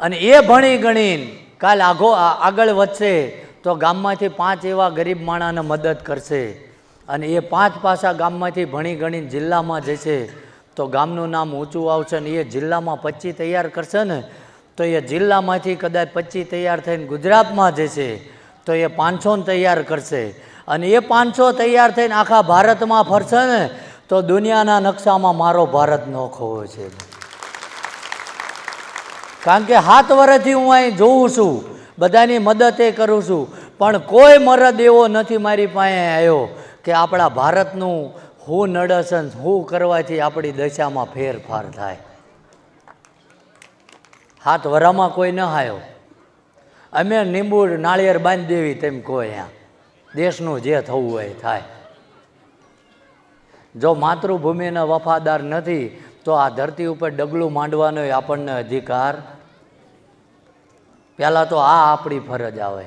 અને એ ભણી ગણીને કાલ આઘો આગળ વધશે તો ગામમાંથી પાંચ એવા ગરીબ માણાને મદદ કરશે. અને એ પાંચ પાસા ગામમાંથી ભણી ગણીને જિલ્લામાં જશે તો ગામનું નામ ઊંચું આવશે ને એ જિલ્લામાં પચી તૈયાર કરશે ને તો એ જિલ્લામાંથી કદાચ પચી તૈયાર થઈને ગુજરાતમાં જશે તો એ પાંચસોને તૈયાર કરશે. અને એ પાંચસો તૈયાર થઈને આખા ભારતમાં ફરશે ને તો દુનિયાના નકશામાં મારો ભારત નોખો છે. કારણ કે હાથ વર્ષથી હું અહીં જોઉં છું, બધાની મદદ એ કરું છું. પણ કોઈ મરદ એવો નથી મારી પાસે આવ્યો કે આપણા ભારતનું હું નડસન, હું કરવાથી આપણી દશામાં ફેરફાર થાય. હાથ વરામાં કોઈ ન આવ્યો. અમે લીંબુ, નાળિયેર બાંધી દેવી તેમ કોઈ અહીંયા દેશનું જે થવું હોય થાય. જો માતૃભૂમિને વફાદાર નથી, તો આ ધરતી ઉપર ડગલું માંડવાનો આપણને અધિકાર પહેલાં તો આ આપણી ફરજ આવે.